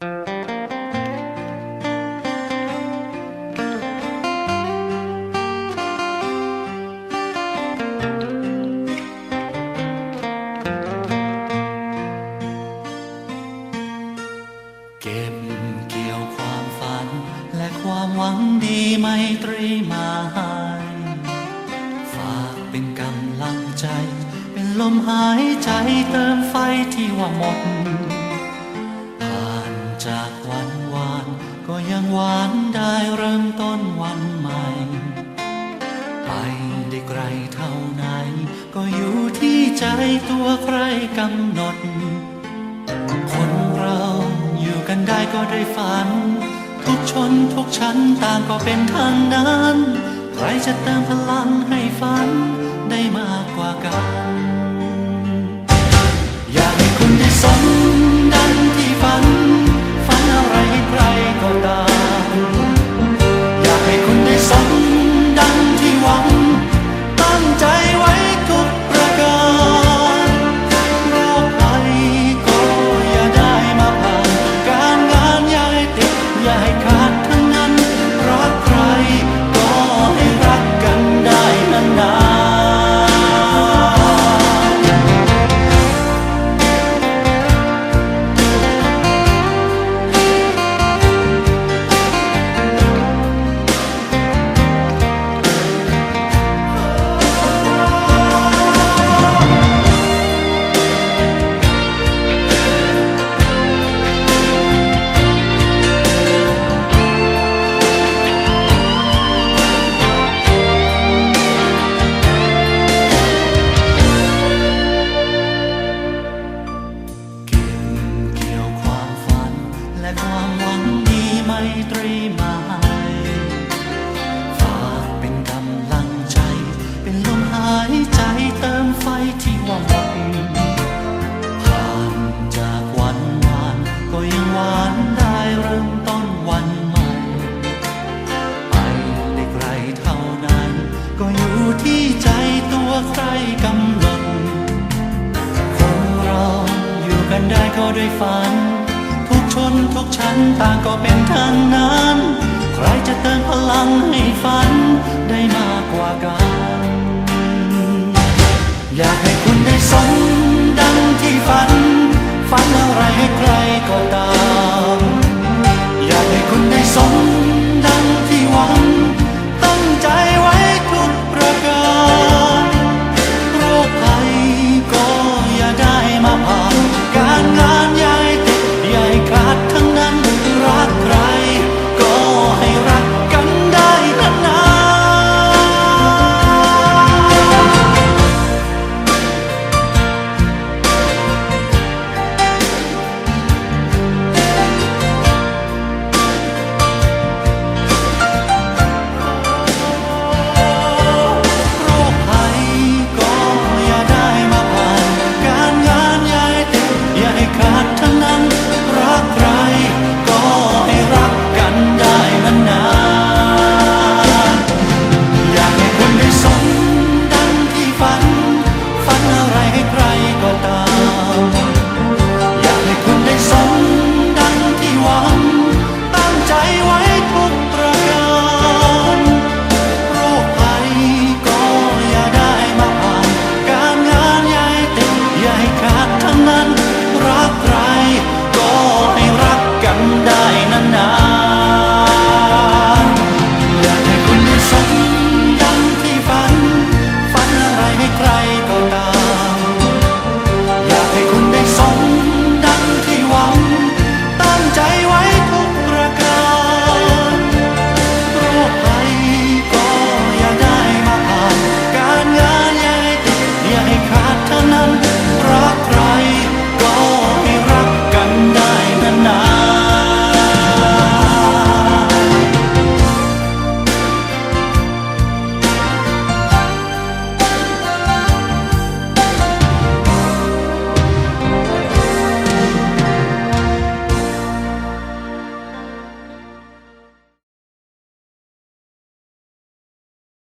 เก็บเกี่ยวความฝัน และความหวังดีไมตรีมาให้ฝากเป็นกำลังใจ เป็นลมหายใจเติมไฟที่ว่าหมด จากวันวาน ก็ยังหวานได้เริ่มต้นวันใหม่ ไปได้ไกลเท่าไหน ก็อยู่ที่ใจตัวใครกำหนด คนเราอยู่กันได้ก็ได้ฝัน ทุกชนทุกชั้นต่างก็เป็นทางนั้น ใครจะเติมพลังให้ฝัน ตรีให้ฝากเป็นกำลังใจ เป็นลมหายใจเติมไฟที่ว่าหมดผ่านจากวันวาน ก็ยังหวานได้เริ่มต้นวันใหม่ ไปได้ไกลเท่านั้น ก็อยู่ที่ใจตัวใครกำหนดคนเราอยู่กันได้ก็ด้วยฝัน วกฉันต่างก็เป็นทางนั้น ใครจะเติมพลังให้ฝันได้มากกว่ากัน อยากให้คุณได้สมดังที่ฝัน นั้นรัก